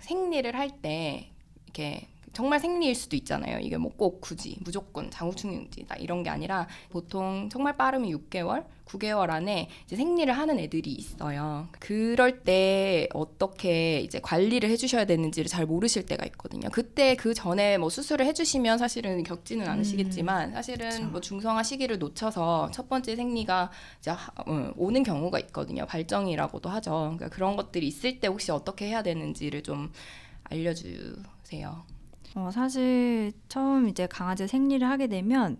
생리를 할 때 이렇게 정말 생리일 수도 있잖아요. 이게 뭐 꼭 굳이 무조건 장후충용지다 이런 게 아니라 보통 정말 빠르면 6개월, 9개월 안에 이제 생리를 하는 애들이 있어요. 그럴 때 어떻게 이제 관리를 해주셔야 되는지를 잘 모르실 때가 있거든요. 그때 그 전에 뭐 수술을 해주시면 사실은 겪지는 않으시겠지만 사실은 그쵸. 뭐 중성화 시기를 놓쳐서 첫 번째 생리가 이제 하- 어, 오는 경우가 있거든요. 발정이라고도 하죠. 그러니까 그런 것들이 있을 때 혹시 어떻게 해야 되는지를 좀 알려주세요. 어, 사실 처음 이제 강아지 생리를 하게 되면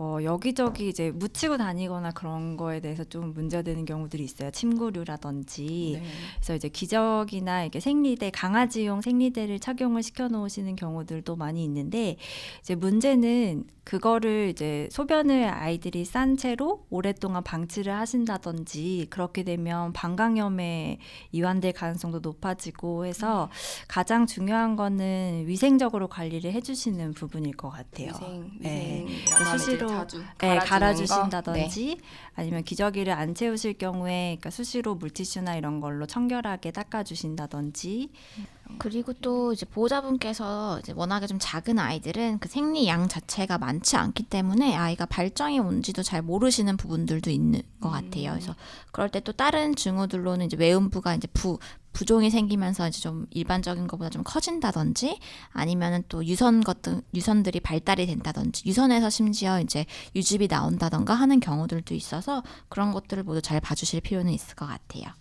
어, 여기저기 이제 묻히고 다니거나 그런 거에 대해서 좀 문제가 되는 경우들이 있어요. 침구류라든지. 네. 그래서 이제 기저귀나 이렇게 생리대 강아지용 생리대를 착용을 시켜 놓으시는 경우들도 많이 있는데 이제 문제는 그거를 이제 소변을 아이들이 싼 채로 오랫동안 방치를 하신다든지 그렇게 되면 방광염에 이완될 가능성도 높아지고 해서 가장 중요한 거는 위생적으로 관리를 해주시는 부분일 것 같아요. 위생, 네. 하면 이제 수시로 자주 네, 갈아주는 거? 네. 갈아주신다든지 아니면 기저귀를 안 채우실 경우에 그러니까 수시로 물티슈나 이런 걸로 청결하게 닦아주신다든지 그리고 또 이제 보호자분께서 이제 워낙에 좀 작은 아이들은 그 생리 양 자체가 많지 않기 때문에 아이가 발정이 온지도 잘 모르시는 부분들도 있는 것 같아요. 그래서 그럴 때 또 다른 증후들로는 이제 외음부가 이제 부 부종이 생기면서 이제 좀 일반적인 것보다 좀 커진다든지 아니면은 또 유선 같은 유선들이 발달이 된다든지 유선에서 심지어 이제 유즙이 나온다던가 하는 경우들도 있어서 그런 것들을 모두 잘 봐주실 필요는 있을 것 같아요.